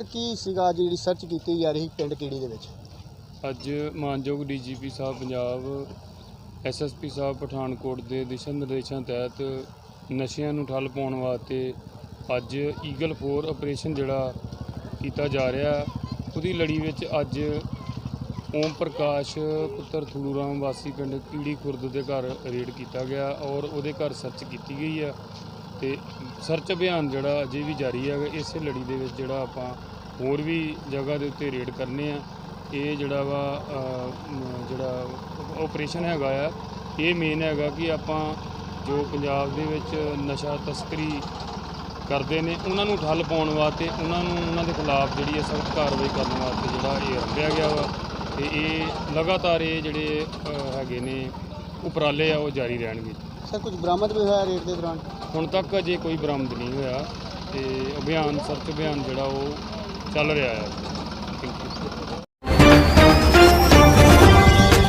Sir ਕੀ ਸੀਗਾ ਅੱਜ ਜਿਹੜੀ ਸਰਚ ਕੀਤੀ ਜਾ ਰਹੀ ਪਿੰਡ ਕੀੜੀ ਦੇ ਵਿੱਚ? ਅੱਜ ਮਾਨਯੋਗ ਡੀਜੀਪੀ ਸਾਹਿਬ ਪੰਜਾਬ ਐਸਐਸਪੀ ਸਾਹਿਬ ਪਠਾਨਕੋਟ ਦੇ ਦਿਸ਼ਾ ਨਿਰਦੇਸ਼ਾਂ ਤਹਿਤ ਨਸ਼ਿਆਂ ਨੂੰ ਠੱਲ ਪਾਉਣ ਵਾਸਤੇ ਅੱਜ ਈਗਲ 4 ਆਪਰੇਸ਼ਨ ਜਿਹੜਾ ਕੀਤਾ ਜਾ ਰਿਹਾ। ਉਹਦੀ ਲੜੀ ਵਿੱਚ ਅੱਜ ਓਮ ਪ੍ਰਕਾਸ਼ ਪੁੱਤਰ ਥੂਲੂ ਰਾਮ ਵਾਸੀ ਪਿੰਡ ਕੀੜੀ ਖੁਰਦ ਦੇ ਘਰ ਰੇਡ ਕੀਤਾ ਗਿਆ ਔਰ ਉਹਦੇ ਘਰ ਸਰਚ ਕੀਤੀ ਗਈ ਆ ਤੇ ਸਰਚ ਅਭਿਆਨ ਜਿਹੜਾ ਅਜੇ ਵੀ ਜਾਰੀ ਹੈ ਇਸੇ ਲੜੀ ਦੇ ਵਿੱਚ ਜਿਹੜਾ ਆਪਾਂ ਹੋਰ ਵੀ ਜਗ੍ਹਾ ਦੇ ਉੱਤੇ ਰੇਡ ਕਰਨੇ ਆ। ਇਹ ਜਿਹੜਾ ਵਾ ਜਿਹੜਾ ਆਪਰੇਸ਼ਨ ਹੈਗਾ ਆ, ਇਹ ਮੇਨ ਹੈਗਾ ਕਿ ਆਪਾਂ ਜੋ ਪੰਜਾਬ ਦੇ ਵਿੱਚ ਨਸ਼ਾ ਤਸਕਰੀ ਕਰਦੇ ਨੇ, ਉਹਨਾਂ ਨੂੰ ਠੱਲ ਪਾਉਣ ਵਾਸਤੇ, ਉਹਨਾਂ ਨੂੰ ਉਹਨਾਂ ਦੇ ਖਿਲਾਫ ਜਿਹੜੀ ਹੈ ਸਖਤ ਕਾਰਵਾਈ ਕਰਨ ਵਾਸਤੇ ਜਿਹੜਾ ਇਹ ਰੱਖਿਆ ਗਿਆ ਵਾ। ਤੇ ਇਹ ਲਗਾਤਾਰ ਇਹ ਜਿਹੜੇ ਹੈਗੇ ਨੇ, ਉਪਰਾਲੇ ਆ, ਉਹ ਜਾਰੀ ਰਹਿਣਗੇ। ਸਰ, ਕੁਝ ਬਰਾਮਦ ਵੀ ਹੋਇਆ ਰੇਟ ਦੇ ਦੌਰਾਨ? ਹੁਣ ਤੱਕ ਅਜੇ ਕੋਈ ਬਰਾਮਦ ਨਹੀਂ ਹੋਇਆ ਤੇ ਅਭਿਆਨ, ਸਰਚ ਅਭਿਆਨ ਜਿਹੜਾ ਉਹ ਚੱਲ ਰਿਹਾ ਹੈ।